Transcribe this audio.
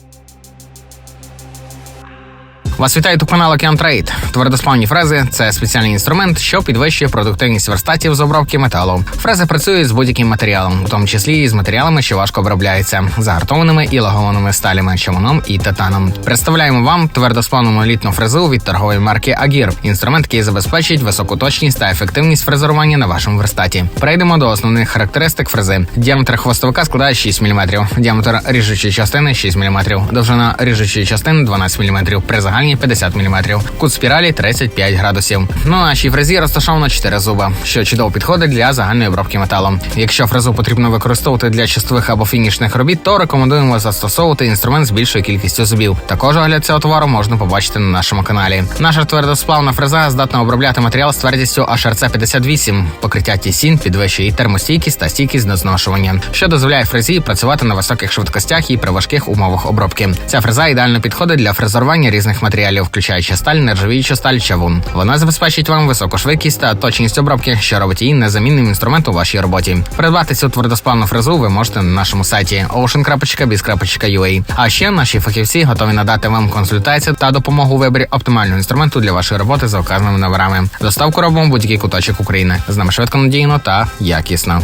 you Вас вітає у канал Океан Трейд. Твердосплавні фрези це спеціальний інструмент, що підвищує продуктивність верстатів з обробки металу. Фрези працюють з будь-яким матеріалом, у тому числі і з матеріалами, що важко обробляються, загартованими і лагованими сталями, чавуном і титаном. Представляємо вам твердосплавну монолітну фрезу від торгової марки Агір. Інструмент, який забезпечить високу точність та ефективність фрезерування на вашому верстаті. Перейдемо до основних характеристик фрези. Діаметр хвостовика складає 6 мм, діаметр ріжучої частини 6 мм, довжина ріжучої частини 12 мм, при загальній 50 мм, кут спіралі 35 градусів. Ну а нашій фрезі розташовано 4 зуба, що чудово підходить для загальної обробки металу. Якщо фрезу потрібно використовувати для чистових або фінішних робіт, то рекомендуємо застосовувати інструмент з більшою кількістю зубів. Також огляд цього товару можна побачити на нашому каналі. Наша твердосплавна фреза здатна обробляти матеріал з твердістю HRC 58. Покриття тісін підвищує і термостійкість та стійкість до зношування, що дозволяє фрезі працювати на високих швидкостях і при важких умовах обробки. Ця фреза ідеально підходить для фрезерування різних матеріалів, включаючи сталь, нержавіючу сталь, чавун. Вона забезпечить вам високу швидкість та точність обробки, що робить її незамінним інструментом у вашій роботі. Придбати цю твердосплавну фрезу ви можете на нашому сайті ocean.biz.ua. А ще наші фахівці готові надати вам консультацію та допомогу у виборі оптимального інструменту для вашої роботи за указаними номерами. Доставку робимо будь-який куточок України. З нами швидко надійно та якісно.